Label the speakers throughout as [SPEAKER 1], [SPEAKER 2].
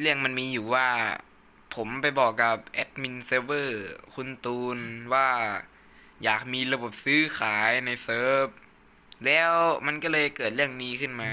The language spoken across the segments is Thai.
[SPEAKER 1] เรื่องมันมีอยู่ว่า ผมไปบอกกับแอดมินเซิร์ฟเวอร์คุณตูนว่าอยากมีระบบซื้อขายในเซิร์ฟ แล้วมันก็เลยเกิดเรื่องนี้ขึ้นมา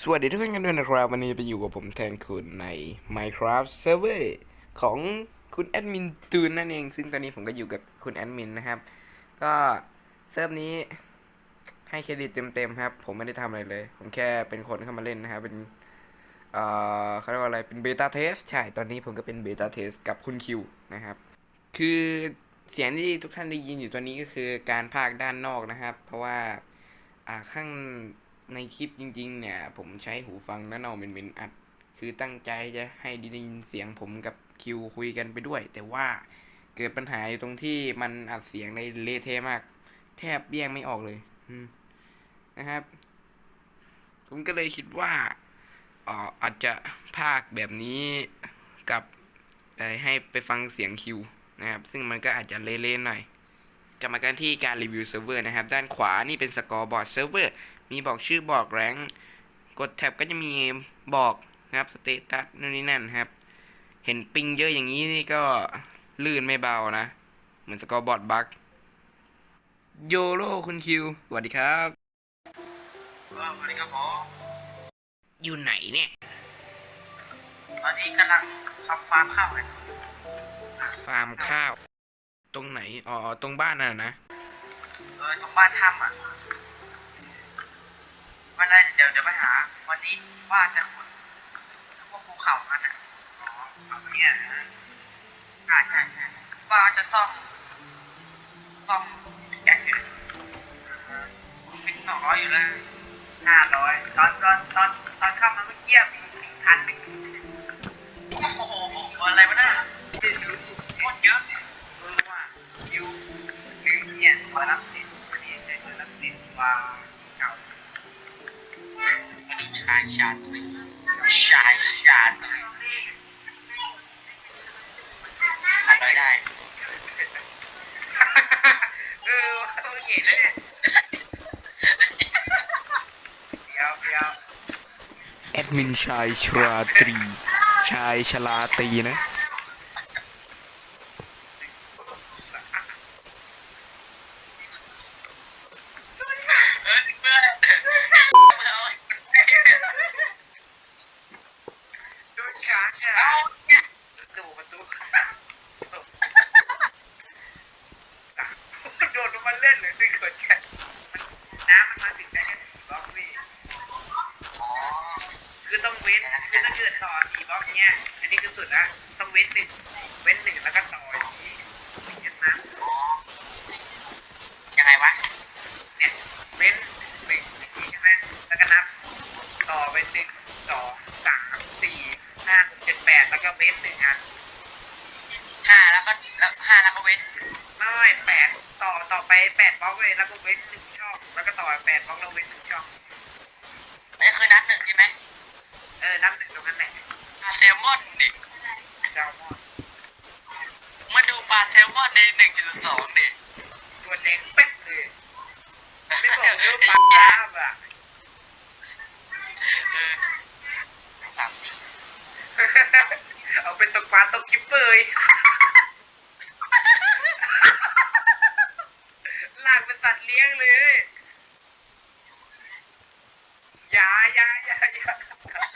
[SPEAKER 1] สวัสดีทุกท่านกันด้วยนะครับ วันนี้ไปอยู่กับผมแทนคุณใน Minecraft Server ของคุณแอดมินตูนนั่นเอง ซึ่งตอนนี้ผมก็อยู่กับคุณแอดมินนะครับ ก็เซิร์ฟนี้ให้เครดิตเต็มๆครับ ผมไม่ได้ทำอะไรเลย ผมแค่เป็นคนเข้ามาเล่นนะครับ เป็น เอ่อเขาเรียกว่าอะไร เป็นเบต้าเทส ใช่ ตอนนี้ผมก็เป็นเบต้าเทสกับคุณคิวนะครับ คือเสียงที่ทุกท่านได้ยินอยู่ตอนนี้ก็คือการพากด้านนอกนะครับ เพราะว่า อ่าข้าง ในคลิปจริง ๆ เนี่ย ผมใช้หูฟังด้านนอกเป็นๆอัด คือตั้งใจจะให้ได้ยินเสียงผมกับคิวคุยกันไปด้วย แต่ว่าเกิดปัญหาอยู่ตรงที่มันอัดเสียงในเลเทมาก แทบแยกไม่ออกเลยนะครับ ผมก็เลยคิดว่าอาอาจจะภาคแบบนี้กับให้ไปฟังเสียงคิวนะครับ ซึ่งมันก็อาจจะเละๆหน่อยกลับมากันที่การรีวิวเซิร์ฟเวอร์นะครับ ด้านขวานี่เป็นสกอร์บอร์ดเซิร์ฟเวอร์ มีบอกชื่อบอกแรงค์กดแท็บก็จะมีบอกนะครับสเตตัสนู่นนี่นั่นครับ เห็นปิงเยอะอย่างนี้นี่ก็ลื่นไม่เบานะ เหมือนสกอร์บอร์ดบั๊กโยโรคุณคิวสวัสดีครับ
[SPEAKER 2] สวัสดีครับผม
[SPEAKER 1] อยู่ไหนเนี่ย
[SPEAKER 2] ตอนนี้กำลังทำฟาร์มข้าวกัน
[SPEAKER 1] ฟาร์มข้าว ตรงไหนอ๋อตรงบ้านน่ะนะ
[SPEAKER 2] เออตรงบ้านถ้ำอะ วันไรเดี๋ยวเดี๋ยวไปหา วันนี้ว่าจะขุดพวกภูเขานั่นอะอ๋อเขาเนี่ยนะใช่ใช่ใช่ว่าจะต้องต้องแก๊สอยู่เป็นสองร้อยอยู่เลยห้าร้อยตอนตอนตอนตอนเข้ามาเมื่อกี้มีมีพันหนึ่งโอ้โหอะไรวะน่ะไม่รู้โคตรเยอะเออว่ะอยูคือเนี่ยเบอร์รับสิทธิ์นี่ใช้เบอร์รับสิทธิ์วาามาดูชายชาติชายชาติขัดไรได้ เออเขาเห็นแล้วเนี่ยเดี๋ยวเดี๋ยว
[SPEAKER 1] แอดมินชายชราตรี ชายชลาตรีนะ
[SPEAKER 2] เออเพื่อนโดนขาอะดูประตูโดดลงมา เล่นเลยไม่เข้าใจน้ำมันมาถึงได้แค่สี่บล็อกพี่อ๋อคือต้องเว้นคือถ้าเกิดต่อสี่บล็อกเนี้ยอันนี้คือสุดละต้องเว้นหนึ่งเว้นหนึ่งแล้วก็ต่ออย่างนี้อย่างนี้นะยังไงวะเนี่ยเว้นหนึ่งอย่างนี้ใช่ไหมแล้วก็นับต่อไปหนึ่งสองสามสี่ห้าหกเจ็ดแปดแล้วก็เว้นหนึ่งอันห้าแล้วก็แล้วห้าแล้วก็เว้น ไม่ไม่แปดต่อต่อไปแปดบล็อกเลยแล้วก็เว้นหนึ่งช่องแล้วก็ต่อไปแปดบล็อกแล้วเว้นหนึ่งช่องนี่คือนับหนึ่งใช่ไหมเออนับหนึ่งตรงนั้นแหละปลาแซลมอนดิแซลมอนมาดูปลาแซลมอนในหนึ่งจุดสองดิตัวแดงเป๊ะเลยไม่บอกเลยว่าปลาอะเออสามสี่เอาเป็นตกปลาตกคิปเปอร์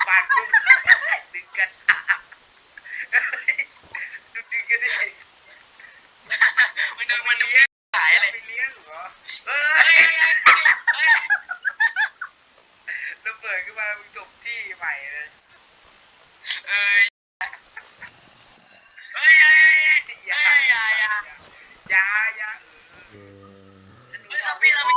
[SPEAKER 2] บานพุ่งดึงกันดูดึงกันดิมันดึงมันดึงสายอะไรไปเลี้ยงเหรอเฮ้ยระเปิดขึ้นมามึงจบที่ใหม่เลยเอ้ยเฮ้ยเฮ้ยเฮ้ยยายา
[SPEAKER 1] ยา
[SPEAKER 2] ยาเออจะดูเรา
[SPEAKER 3] ไม่เราไม่